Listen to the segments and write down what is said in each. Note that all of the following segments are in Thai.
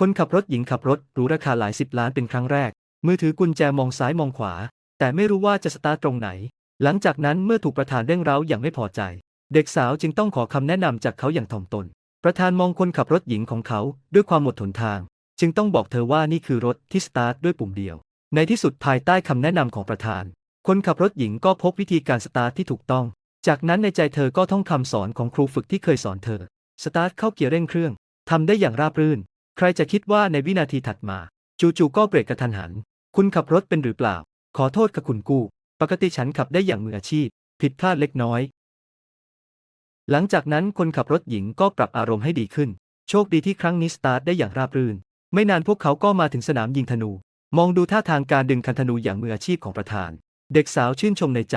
คนขับรถหญิงขับรถหรูราคาหลายสิบล้านเป็นครั้งแรก มือถือกุญแจมองซ้ายมองขวา แต่ไม่รู้ว่าจะสตาร์ทตรงไหน หลังจากนั้นเมื่อถูกประธานเร่งเร้าอย่างไม่พอใจ เด็กสาวจึงต้องขอคำแนะนำจากเขาอย่างถ่อมตน ประธานมองคนขับรถหญิงของเขาด้วยความหมดหนทาง จึงต้องบอกเธอว่านี่คือรถที่สตาร์ทด้วยปุ่มเดียว ในที่สุดภายใต้คำแนะนำของประธาน คนขับรถหญิงก็พบวิธีการสตาร์ทที่ถูกต้อง จากนั้นในใจเธอก็ท่องคำสอนของครูฝึกที่เคยสอนเธอ สตาร์ทเข้าเกียร์เร่งเครื่องทำได้อย่างราบรื่น ใครจะคิดว่าในวินาทีถัดมา จู่ๆก็เบรกกระทันหัน คุณขับรถเป็นหรือเปล่า ขอโทษค่ะคุณกู้ ปกติฉันขับได้อย่างมืออาชีพ ผิดพลาดเล็กน้อย หลังจากนั้นคนขับรถหญิงก็ปรับอารมณ์ให้ดีขึ้น โชคดีที่ครั้งนี้สตาร์ทได้อย่างราบรื่น ไม่นานพวกเขาก็มาถึงสนามยิงธนู มองดูท่าทางการดึงคันธนูอย่างมืออาชีพของประธาน เด็กสาวชื่นชมในใจ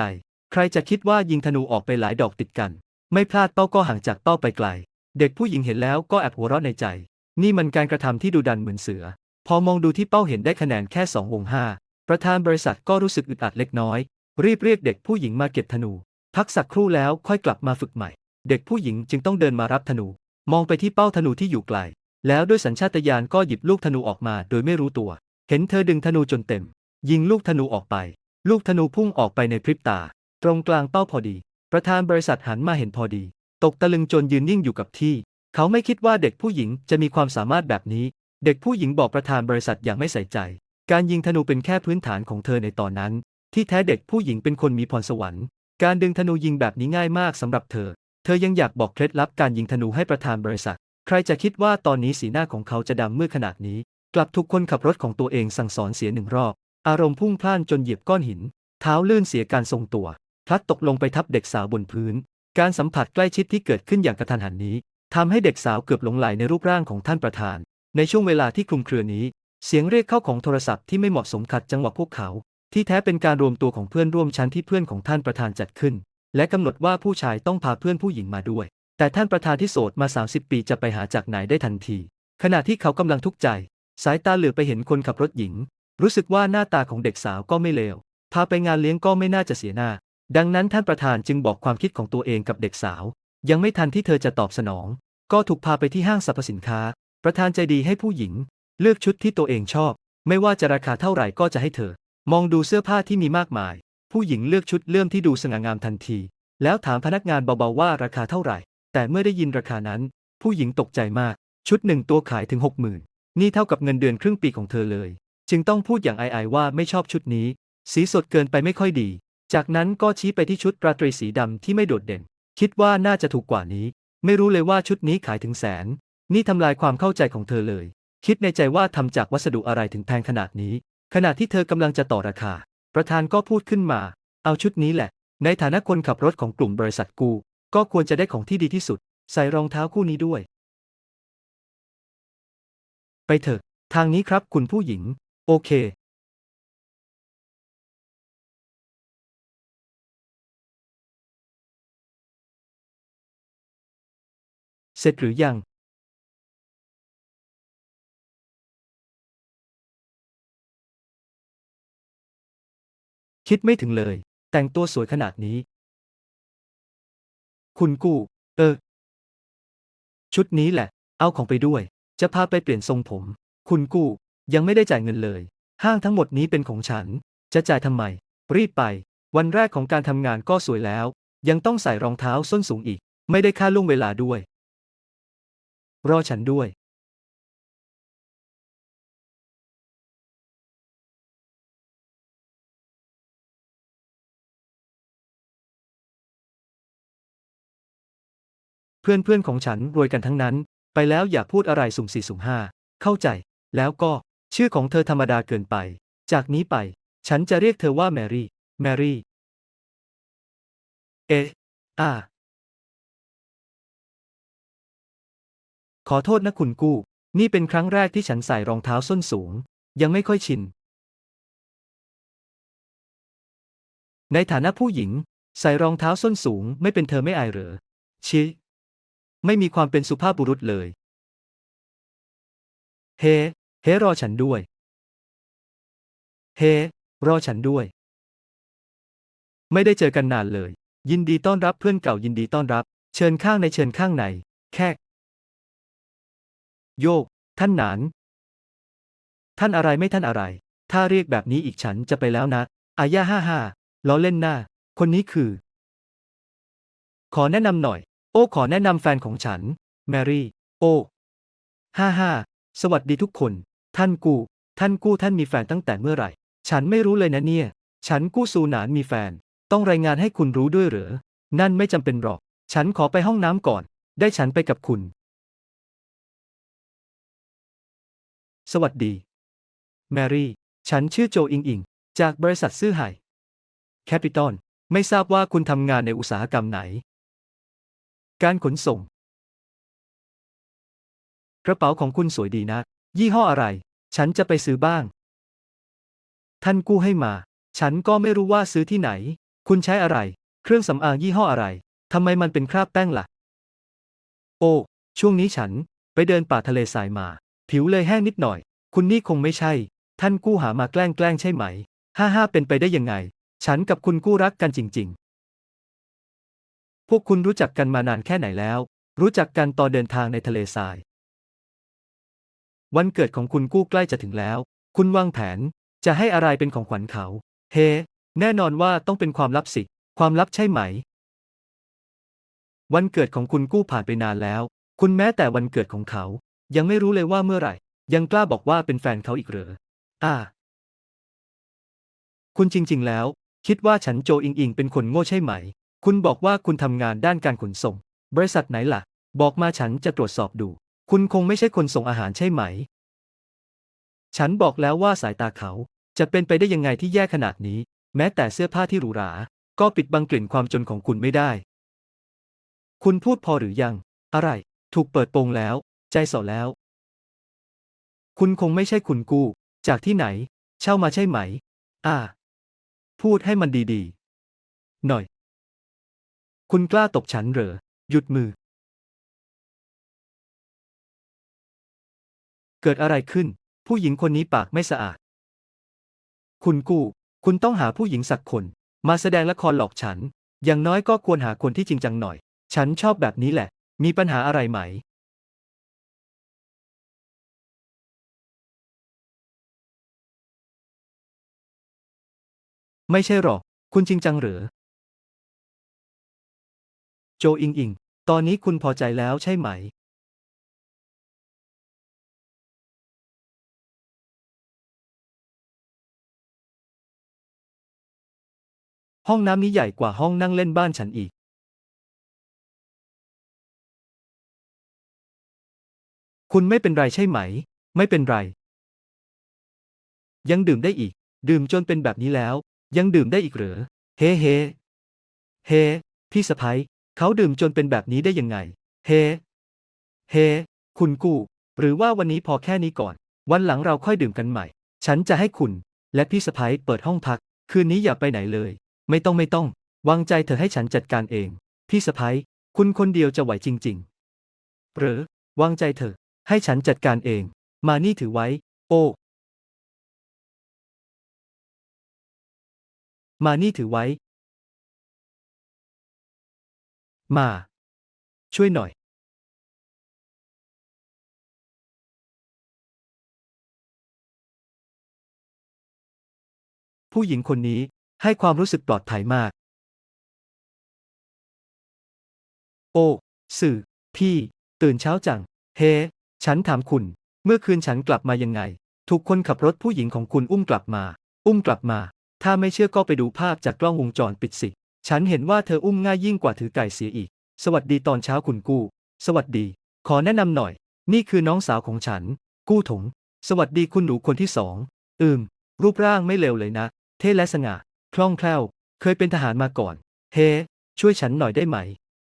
ใครจะคิดว่ายิงธนูออกไปหลายดอกติดกัน ไม่พลาดเป้าก็ห่างจากเป้าไปไกล เด็กผู้หญิงเห็นแล้วก็แอบหัวเราะในใจ นี่มันการกระทำที่ดูดันเหมือนเสือ พอมองดูที่เป้าเห็นได้คะแนนแค่2วงห้าประธานบริษัทก็รู้สึกอึดอัดเล็กน้อย รีบเรียกเด็กผู้หญิงมาเก็บธนู พักสักครู่แล้วค่อยกลับมาฝึกใหม่ เด็กผู้หญิงจึงต้องเดินมารับธนู มองไปที่เป้าธนูที่อยู่ไกล แล้วด้วยสัญชาตญาณก็หยิบลูกธนูออกมาโดยไม่รู้ตัว เห็นเธอดึงธนูจนเต็ม ยิงลูกธนูออกไป ลูกธนูพุ่งออกไปในพริบตา ตรงกลางเป้าพอดี ประธานบริษัทหันมาเห็นพอดี ตกตะลึงจนยืนนิ่งอยู่กับที่ เขาไม่คิดว่าเด็กผู้หญิงจะมีความสามารถแบบนี้ เด็กผู้หญิงบอกประธานบริษัทอย่างไม่ใส่ใจ การยิงธนูเป็นแค่พื้นฐานของเธอในตอนนั้น ที่แท้เด็กผู้หญิงเป็นคนมีพรสวรรค์ การดึงธนูยิงแบบนี้ง่ายมากสำหรับเธอ เธอยังอยากบอกเคล็ดลับการยิงธนูให้ประธานบริษัท ใครจะคิดว่าตอนนี้สีหน้าของเขาจะดำเมื่อขนาดนี้ กลับถูกคนขับรถของตัวเองสั่งสอนเสียหนึ่งรอบ อารมณ์พุ่งพล่านจนเหยียบก้อนหิน เท้าลื่นเสียการทรงตัวพลัดตกลงไปทับเด็กสาวบนพื้น การสัมผัสใกล้ชิดที่เกิดขึ้นอย่างกระทันหันนี้ ทำให้เด็กสาวเกือบหลงไหลในรูปร่างของท่านประธาน ในช่วงเวลาที่คลุมเครือนี้ เสียงเรียกเข้าของโทรศัพท์ที่ไม่เหมาะสมขัดจังหวะพวกเขา ที่แท้เป็นการรวมตัวของเพื่อนร่วมชั้นที่เพื่อนของท่านประธานจัดขึ้น และกำหนดว่าผู้ชายต้องพาเพื่อนผู้หญิงมาด้วย แต่ท่านประธานที่โสดมา 30 ปีจะไปหาจากไหนได้ทันที ขณะที่เขากำลังทุกข์ใจ สายตาเหลือไปเห็นคนขับรถหญิง รู้สึกว่าหน้าตาของเด็กสาวก็ไม่เลวพาไปงานเลี้ยงก็ไม่น่าจะเสียหน้า ดังนั้นท่านประธานจึงบอกความคิดของตัวเองกับเด็กสาว ยังไม่ทันที่เธอจะตอบสนอง ก็ถูกพาไปที่ห้างสรรพสินค้า ประธานใจดีให้ผู้หญิง เลือกชุดที่ตัวเองชอบ ไม่ว่าจะราคาเท่าไหร่ก็จะให้เธอ มองดูเสื้อผ้าที่มีมากมาย ผู้หญิงเลือกชุดเลื่อมที่ดูสง่างามทันที แล้วถามพนักงานเบาๆว่าราคาเท่าไหร่ แต่เมื่อได้ยินราคานั้น ผู้หญิงตกใจมาก ชุดหนึ่งตัวขายถึงหกหมื่นนี่เท่ากับเงินเดือนครึ่งปีของเธอเลย จึงต้องพูดอย่างอายๆว่าไม่ชอบชุดนี้ สีสดเกินไปไม่ค่อยดี จากนั้นก็ชี้ไปที่ชุดราตรีสีดำที่ไม่โดดเด่น คิดว่าน่าจะถูกกว่านี้ ไม่รู้เลยว่าชุดนี้ขายถึงแสน นี่ทำลายความเข้าใจของเธอเลย คิดในใจว่าทำจากวัสดุอะไรถึงแพงขนาดนี้ ขณะที่เธอกำลังจะต่อราคา ประธานก็พูดขึ้นมา เอาชุดนี้แหละ ในฐานะคนขับรถของกลุ่มบริษัทกู ก็ควรจะได้ของที่ดีที่สุด ใส่รองเท้าคู่นี้ด้วย ไปเถอะ ทางนี้ครับคุณผู้หญิง โอเค เสร็จหรือยังคิดไม่ถึงเลย แต่งตัวสวยขนาดนี้ คุณกู้ เออ ชุดนี้แหละ เอาของไปด้วย จะพาไปเปลี่ยนทรงผม คุณกู้ ยังไม่ได้จ่ายเงินเลย ห้างทั้งหมดนี้เป็นของฉัน จะจ่ายทำไม รีบไป วันแรกของการทำงานก็สวยแล้ว ยังต้องใส่รองเท้าส้นสูงอีก ไม่ได้ค่าล่วงเวลาด้วย รอฉันด้วยเพื่อนเพื่อนของฉันรวยกันทั้งนั้น ไปแล้วอย่าพูดอะไรสุ่มสี่สุ่มห้า เข้าใจ แล้วก็ ชื่อของเธอธรรมดาเกินไป จากนี้ไป ฉันจะเรียกเธอว่าแมรี่ แมรี่ เอ อ่า ขอโทษนะคุณกู้ นี่เป็นครั้งแรกที่ฉันใส่รองเท้าส้นสูง ยังไม่ค่อยชิน ในฐานะผู้หญิง ใส่รองเท้าส้นสูงไม่เป็นเธอไม่อายเหรอ ชิ ไม่มีความเป็นสุภาพบุรุษเลย เฮ เฮรอฉันด้วย เฮ รอฉันด้วย ไม่ได้เจอกันนานเลย ยินดีต้อนรับเพื่อนเก่ายินดีต้อนรับ เชิญข้างในเชิญข้างในแค่ โยก ท่านหนาน ท่านอะไรไม่ท่านอะไร ถ้าเรียกแบบนี้อีกฉันจะไปแล้วนะ อาย่าห้าห้าล้อเล่นหน้า คนนี้คือ ขอแนะนำหน่อย โอ้ขอแนะนำแฟนของฉัน แมรี่ โอ้ห้าห้าสวัสดีทุกคน ท่านกูท่านกู้ท่านมีแฟนตั้งแต่เมื่อไหร่ ฉันไม่รู้เลยนะเนี่ย ฉันกู้ซูหนานมีแฟน ต้องรายงานให้คุณรู้ด้วยเหรอ นั่นไม่จำเป็นหรอก ฉันขอไปห้องน้ำก่อน ได้ฉันไปกับคุณ สวัสดี แมรี่ ฉันชื่อโจอิงอิง จากบริษัทซื่อไห่แคปิตอลไม่ทราบว่าคุณทำงานในอุตสาหกรรมไหน การขนส่ง กระเป๋าของคุณสวยดีนะ ยี่ห้ออะไร ฉันจะไปซื้อบ้าง ท่านกู้ให้มา ฉันก็ไม่รู้ว่าซื้อที่ไหน คุณใช้อะไร เครื่องสำอางยี่ห้ออะไร ทำไมมันเป็นคราบแป้งล่ะ โอ้ ช่วงนี้ฉันไปเดินป่าทะเลทรายมา ผิวเลยแห้งนิดหน่อย คุณนี่คงไม่ใช่ ท่านกู้หามาแกล้งแกล้งใช่ไหม ห้าห้าเป็นไปได้ยังไง ฉันกับคุณกู้รักกันจริง ๆ พวกคุณรู้จักกันมานานแค่ไหนแล้ว รู้จักกันตอนเดินทางในทะเลทราย วันเกิดของคุณกู้ใกล้จะถึงแล้ว คุณวางแผน จะให้อะไรเป็นของขวัญเขา เฮแน่นอนว่าต้องเป็นความลับสิ ความลับใช่ไหม วันเกิดของคุณกู้ผ่านไปนานแล้ว คุณแม้แต่วันเกิดของเขา ยังไม่รู้เลยว่าเมื่อไหร่ ยังกล้าบอกว่าเป็นแฟนเขาอีกเหรอ อ่า คุณจริง ๆ แล้ว คิดว่าฉันโจอิงอิงเป็นคนโง่ใช่ไหม คุณบอกว่าคุณทำงานด้านการขนส่ง บริษัทไหนล่ะ บอกมาฉันจะตรวจสอบดู คุณคงไม่ใช่คนส่งอาหารใช่ไหม ฉันบอกแล้วว่าสายตาเขา จะเป็นไปได้ยังไงที่แย่ขนาดนี้ แม้แต่เสื้อผ้าที่หรูหรา ก็ปิดบังกลิ่นความจนของคุณไม่ได้ คุณพูดพอหรือยัง อะไร ถูกเปิดโปงแล้ว ใจสอแล้ว คุณคงไม่ใช่คุณกู้จากที่ไหน เช่ามาใช่ไหม อ่า พูดให้มันดีๆ หน่อย คุณกล้าตบฉันเหรอ หยุดมือ เกิดอะไรขึ้น ผู้หญิงคนนี้ปากไม่สะอาด คุณกู้ คุณต้องหาผู้หญิงสักคน มาแสดงละครหลอกฉัน อย่างน้อยก็ควรหาคนที่จริงจังหน่อย ฉันชอบแบบนี้แหละ มีปัญหาอะไรไหม ไม่ใช่หรอก คุณจริงจังหรือ โจอิงอิง ตอนนี้คุณพอใจแล้วใช่ไหม ห้องน้ำนี้ใหญ่กว่าห้องนั่งเล่นบ้านฉันอีก คุณไม่เป็นไรใช่ไหม ไม่เป็นไร ยังดื่มได้อีก ดื่มจนเป็นแบบนี้แล้ว ยังดื่มได้อีกเหรอ เฮ้เฮ้เฮ้พี่สะพ้ยเขาดื่มจนเป็นแบบนี้ได้ยังไง เฮ้เฮ้คุณกู้ หรือว่าวันนี้พอแค่นี้ก่อน วันหลังเราค่อยดื่มกันใหม่ ฉันจะให้คุณ และพี่สะพ้ยเปิดห้องพัก คืนนี้อย่าไปไหนเลย ไม่ต้องไม่ต้อง วางใจเธอให้ฉันจัดการเอง พี่สะพ้ยคุณคนเดียวจะไหวจริง ๆ หรือวางใจเถอะให้ฉันจัดการเอง มานี่ถือไว้ โอ้ มานี่ถือไว้ มา ช่วยหน่อย ผู้หญิงคนนี้ให้ความรู้สึกปลอดภัยมาก โอ้ สื่อ พี่ ตื่นเช้าจัง เฮ้ ฉันถามคุณ เมื่อคืนฉันกลับมายังไง ถูกคนขับรถผู้หญิงของคุณอุ้มกลับมา อุ้มกลับมา ถ้าไม่เชื่อก็ไปดูภาพจากกล้องวงจรปิดสิ ฉันเห็นว่าเธออุ้มง่ายยิ่งกว่าถือไก่เสียอีก สวัสดีตอนเช้าคุณกู้ สวัสดี ขอแนะนำหน่อย นี่คือน้องสาวของฉัน กู้ถง สวัสดีคุณหนูคนที่สอง อืม รูปร่างไม่เลวเลยนะ เท่และสง่า คล่องแคล่ว เคยเป็นทหารมาก่อน เฮ้ ช่วยฉันหน่อยได้ไหม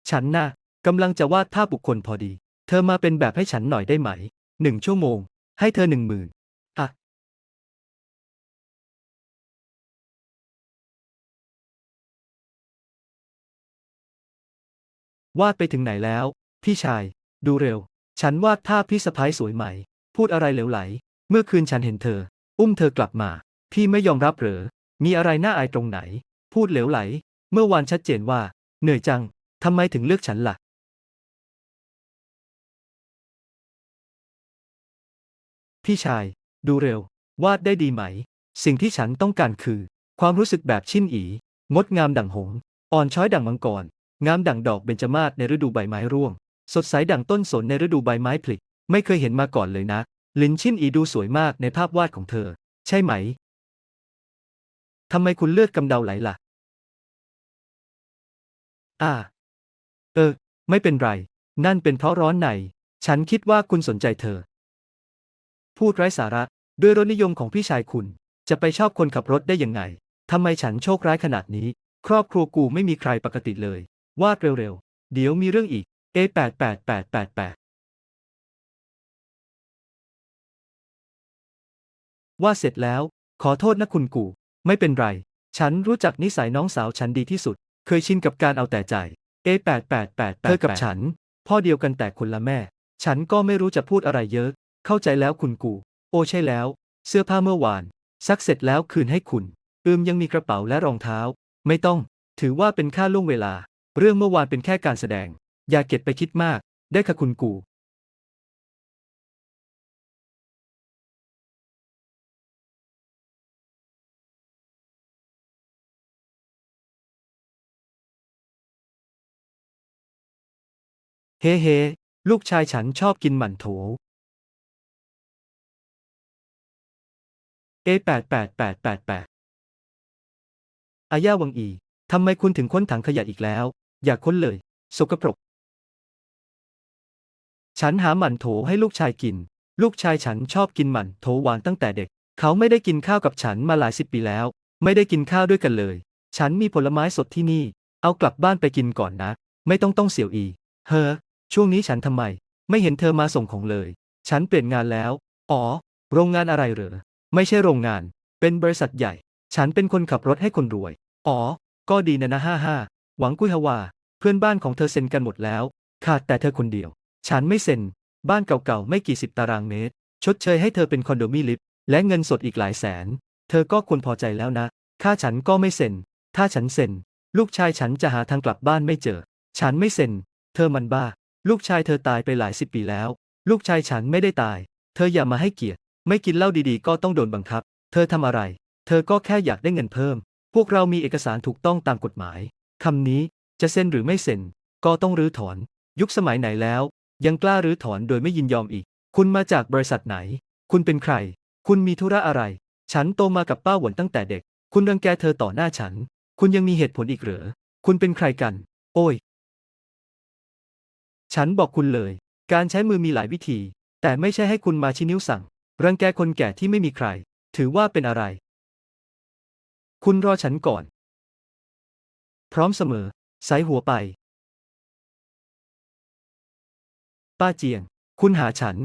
ฉันน่ะกำลังจะวาดภาพบุคคลพอดี เธอมาเป็นแบบให้ฉันหน่อยได้ไหม หนึ่งชั่วโมง ให้เธอหนึ่งหมื่น วาดไปถึงไหนแล้ว พี่ชาย ดูเร็ว ฉันวาดภาพพี่สะพ้ายสวยไหม พูดอะไรเหลวไหล เมื่อคืนฉันเห็นเธอ อุ้มเธอกลับมา พี่ไม่ยอมรับเหรอ มีอะไรน่าอายตรงไหน พูดเหลวไหล เมื่อวานชัดเจนว่า เหนื่อยจัง ทำไมถึงเลือกฉันล่ะ พี่ชาย ดูเร็ว วาดได้ดีไหม สิ่งที่ฉันต้องการคือ ความรู้สึกแบบชินอี งดงามดั่งหง อ่อนช้อยดั่งมังกร งามดั่งดอกเบญจมาศในฤดูใบไม้ร่วง สดใสดั่งต้นสนในฤดูใบไม้ผลิไม่เคยเห็นมาก่อนเลยนะ ลินชินอีดูสวยมากในภาพวาดของเธอ ใช่ไหม ทำไมคุณเลือดกำเดาไหลล่ะ อ่า เออ ไม่เป็นไร นั่นเป็นเพราะร้อนใน ฉันคิดว่าคุณสนใจเธอ พูดไร้สาระ ด้วยรสนิยมของพี่ชายคุณ จะไปชอบคนขับรถได้ยังไง ทำไมฉันโชคร้ายขนาดนี้ ครอบครัวกูไม่มีใครปกติเลย วาดเร็วๆ เดี๋ยวมีเรื่องอีก A 8 8 8 8 8 ว่าเสร็จแล้ว ขอโทษนะคุณกู ไม่เป็นไร ฉันรู้จักนิสัยน้องสาวฉันดีที่สุด เคยชินกับการเอาแต่ใจ A 8 8 8 8เธอกับฉัน พ่อเดียวกันแต่คนละแม่ ฉันก็ไม่รู้จะพูดอะไรเยอะ เข้าใจแล้วคุณกู โอใช่แล้ว เสื้อผ้าเมื่อวาน ซักเสร็จแล้วคืนให้คุณ อืมยังมีกระเป๋าและรองเท้า ไม่ต้อง ถือว่าเป็นค่าล่วงเวลา เรื่องเมื่อวานเป็นแค่การแสดง อย่าเก็บไปคิดมาก ได้ค่ะคุณกูเฮ้เฮ้ลูกชายฉันชอบกินหมั่นโถ A 8 8 8 8 8อาย่าวังอี ทำไมคุณถึงค้นถังขยะอีกแล้ว อย่าค้นเลย สกปรก ฉันหาหมันโถให้ลูกชายกิน ลูกชายฉันชอบกินหมันโถหวานตั้งแต่เด็ก เขาไม่ได้กินข้าวกับฉันมาหลายสิบปีแล้ว ไม่ได้กินข้าวด้วยกันเลย ฉันมีผลไม้สดที่นี่ เอากลับบ้านไปกินก่อนนะ ไม่ต้องต้องเสี่ยวอี เฮ้อ ช่วงนี้ฉันทำไม ไม่เห็นเธอมาส่งของเลย ฉันเปลี่ยนงานแล้ว อ๋อ โรงงานอะไรเหรอ ไม่ใช่โรงงาน เป็นบริษัทใหญ่ ฉันเป็นคนขับรถให้คนรวย อ๋อ ก็ดีนะนะห้าห้า หวังกุยฮวา เพื่อนบ้านของเธอเซ็นกันหมดแล้ว ขาดแต่เธอคนเดียว ฉันไม่เซ็น บ้านเก่าๆไม่กี่สิบตารางเมตร ชดเชยให้เธอเป็นคอนโดมิลิฟและเงินสดอีกหลายแสน เธอก็ควรพอใจแล้วนะ ค่าฉันก็ไม่เซ็น ถ้าฉันเซ็น ลูกชายฉันจะหาทางกลับบ้านไม่เจอ ฉันไม่เซ็น เธอมันบ้า ลูกชายเธอตายไปหลายสิบปีแล้ว ลูกชายฉันไม่ได้ตาย เธออย่ามาให้เกียรติ ไม่กินเหล้าดีๆ ก็ต้องโดนบังคับ เธอทำอะไร เธอก็แค่อยากได้เงินเพิ่ม พวกเรามีเอกสารถูกต้องตามกฎหมาย คำนี้จะเซ็นหรือไม่เซ็น ก็ต้องรื้อถอน ยุคสมัยไหนแล้ว ยังกล้ารื้อถอนโดยไม่ยินยอมอีก คุณมาจากบริษัทไหน คุณเป็นใคร คุณมีธุระอะไร ฉันโตมากับป้าหวนตั้งแต่เด็ก คุณรังแกเธอต่อหน้าฉัน คุณยังมีเหตุผลอีกเหรอ คุณเป็นใครกัน โอ้ย ฉันบอกคุณเลย การใช้มือมีหลายวิธี แต่ไม่ใช่ให้คุณมาชี้นิ้วสั่ง รังแกคนแก่ที่ไม่มีใคร ถือว่าเป็นอะไร คุณรอฉันก่อน พร้อมเสมอ สายหัวไป ป้าเจียง คุณหาฉัน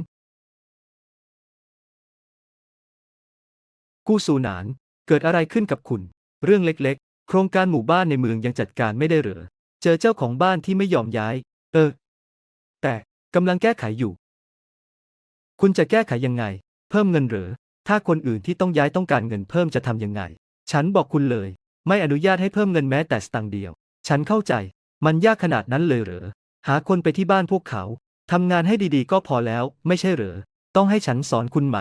กู้สูหนาน เกิดอะไรขึ้นกับคุณ เรื่องเล็กๆ โครงการหมู่บ้านในเมืองยังจัดการไม่ได้เหรอ เจอเจ้าของบ้านที่ไม่ยอมย้าย เออ แต่กำลังแก้ไขอยู่ คุณจะแก้ไขยังไง เพิ่มเงินเหรอ ถ้าคนอื่นที่ต้องย้ายต้องการเงินเพิ่มจะทำยังไง ฉันบอกคุณเลย ไม่อนุญาตให้เพิ่มเงินแม้แต่สตางค์เดียว ฉันเข้าใจ มันยากขนาดนั้นเลยเหรอ หาคนไปที่บ้านพวกเขา ทำงานให้ดีๆก็พอแล้ว ไม่ใช่เหรอ ต้องให้ฉันสอนคุณไหม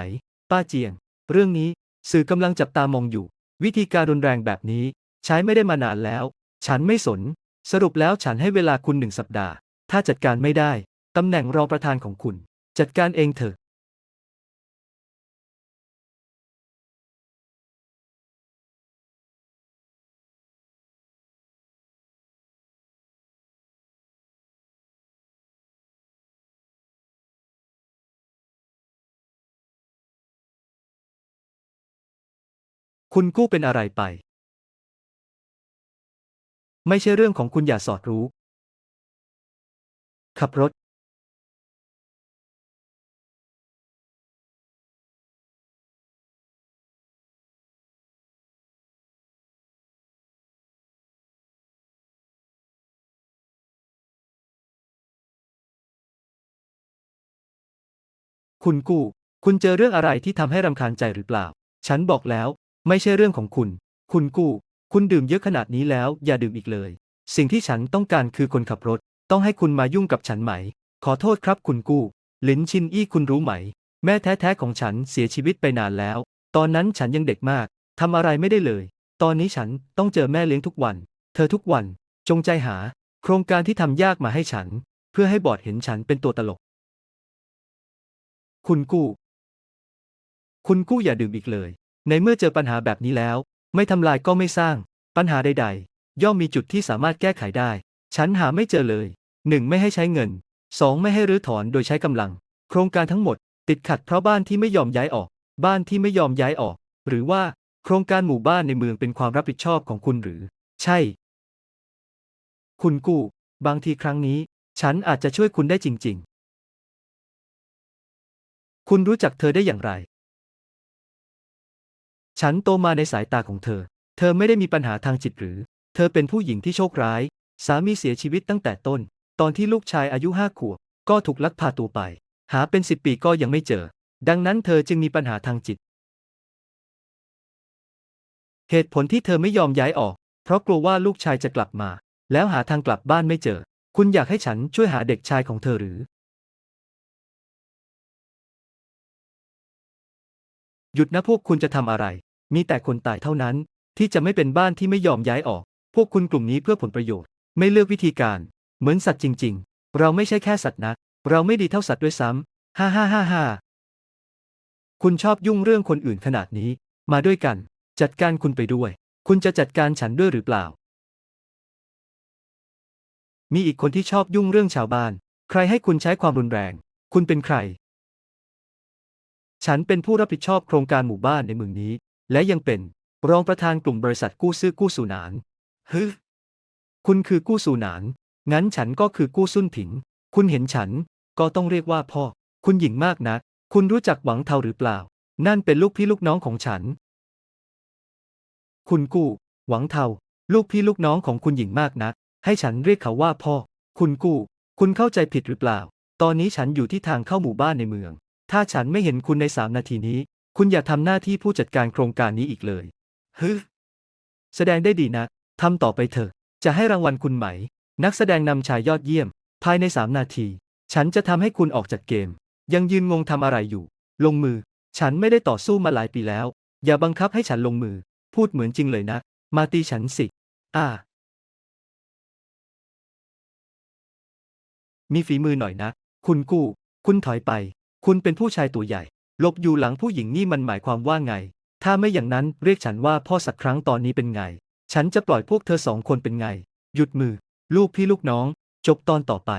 ป้าเจียง เรื่องนี้ สื่อกำลังจับตามองอยู่ วิธีการรุนแรงแบบนี้ ใช้ไม่ได้มานานแล้ว ฉันไม่สน สรุปแล้วฉันให้เวลาคุณหนึ่งสัปดาห์ ถ้าจัดการไม่ได้ ตำแหน่งรองประธานของคุณ จัดการเองเถอะ คุณกู้เป็นอะไรไป ไม่ใช่เรื่องของคุณอย่าสอดรู้ ขับรถ คุณกู้ คุณเจอเรื่องอะไรที่ทำให้รำคาญใจหรือเปล่า ฉันบอกแล้ว ไม่ใช่เรื่องของคุณ คุณกู้ คุณดื่มเยอะขนาดนี้แล้ว อย่าดื่มอีกเลย สิ่งที่ฉันต้องการคือคนขับรถ ต้องให้คุณมายุ่งกับฉันไหม ขอโทษครับคุณกู้ ลินชินอี้คุณรู้ไหม แม่แท้ๆของฉันเสียชีวิตไปนานแล้ว ตอนนั้นฉันยังเด็กมาก ทำอะไรไม่ได้เลย ตอนนี้ฉันต้องเจอแม่เลี้ยงทุกวัน เธอทุกวัน จงใจหา โครงการที่ทำยากมาให้ฉัน เพื่อให้บอดเห็นฉันเป็นตัวตลก คุณกู้ คุณกู้อย่าดื่มอีกเลย ในเมื่อเจอปัญหาแบบนี้แล้ว ไม่ทำลายก็ไม่สร้าง ปัญหาใด ๆ ย่อมมีจุดที่สามารถแก้ไขได้ ฉันหาไม่เจอเลย 1. ไม่ให้ใช้เงิน 2. ไม่ให้รื้อถอนโดยใช้กำลัง โครงการทั้งหมด ติดขัดเพราะบ้านที่ไม่ยอมย้ายออก บ้านที่ไม่ยอมย้ายออก หรือว่าโครงการหมู่บ้านในเมืองเป็นความรับผิดชอบของคุณหรือ ใช่ คุณกู้ บางทีครั้งนี้ ฉันอาจจะช่วยคุณได้จริง ๆ คุณรู้จักเธอได้อย่างไร ฉันโตมาในสายตาของเธอ เธอไม่ได้มีปัญหาทางจิตหรือ เธอเป็นผู้หญิงที่โชคร้าย สามีเสียชีวิตตั้งแต่ต้น ตอนที่ลูกชายอายุห้าขวบ ก็ถูกลักพาตัวไป หาเป็นสิบปีก็ยังไม่เจอ ดังนั้นเธอจึงมีปัญหาทางจิต เหตุผลที่เธอไม่ยอมย้ายออก เพราะกลัวว่าลูกชายจะกลับมา แล้วหาทางกลับบ้านไม่เจอ คุณอยากให้ฉันช่วยหาเด็กชายของเธอหรือ หยุดนะพวกคุณจะทำอะไร มีแต่คนตายเท่านั้น ที่จะไม่เป็นบ้านที่ไม่ยอมย้ายออก พวกคุณกลุ่มนี้เพื่อผลประโยชน์ ไม่เลือกวิธีการ เหมือนสัตว์จริง ๆ เราไม่ใช่แค่สัตว์นะเราไม่ดีเท่าสัตว์ด้วยซ้ำฮ่าฮ่าฮ่าฮ่าคุณชอบยุ่งเรื่องคนอื่นขนาดนี้ มาด้วยกัน จัดการคุณไปด้วย คุณจะจัดการฉันด้วยหรือเปล่า มีอีกคนที่ชอบยุ่งเรื่องชาวบ้าน ใครให้คุณใช้ความรุนแรง คุณเป็นใคร ฉันเป็นผู้รับผิดชอบโครงการหมู่บ้านในเมืองนี้ และยังเป็น รองประธานกลุ่มบริษัทกู้ซื้อกู้สูนานฮึคุณคือกู้สูนาน งั้นฉันก็คือกู้ซุนผิง คุณเห็นฉัน ก็ต้องเรียกว่าพ่อ คุณหญิงมากนะคุณรู้จักหวังเทาหรือเปล่า นั่นเป็นลูกพี่ลูกน้องของฉัน คุณกู้ หวังเทา ลูกพี่ลูกน้องของคุณหญิงมากนะให้ฉันเรียกเขาว่าพ่อ คุณกู้ คุณเข้าใจผิดหรือเปล่า ตอนนี้ฉันอยู่ที่ทางเข้าหมู่บ้านในเมือง ถ้าฉันไม่เห็นคุณในสามนาทีนี้ คุณอย่าทำหน้าที่ผู้จัดการโครงการนี้อีกเลยฮึแสดงได้ดีนะทำต่อไปเถอะ จะให้รางวัลคุณไหม นักแสดงนำชายยอดเยี่ยม ภายในสามนาที ฉันจะทำให้คุณออกจากเกม ยังยืนงงทำอะไรอยู่ ลงมือ ฉันไม่ได้ต่อสู้มาหลายปีแล้ว อย่าบังคับให้ฉันลงมือ พูดเหมือนจริงเลยนะ มาตีฉันสิ อ่า มีฝีมือหน่อยนะ คุณกู้ คุณถอยไป คุณเป็นผู้ชายตัวใหญ่ หลบอยู่หลังผู้หญิงนี่มันหมายความว่าไง ถ้าไม่อย่างนั้นเรียกฉันว่าพ่อสักครั้งตอนนี้เป็นไง ฉันจะปล่อยพวกเธอสองคนเป็นไง หยุดมือ ลูกพี่ลูกน้อง จบตอนต่อไป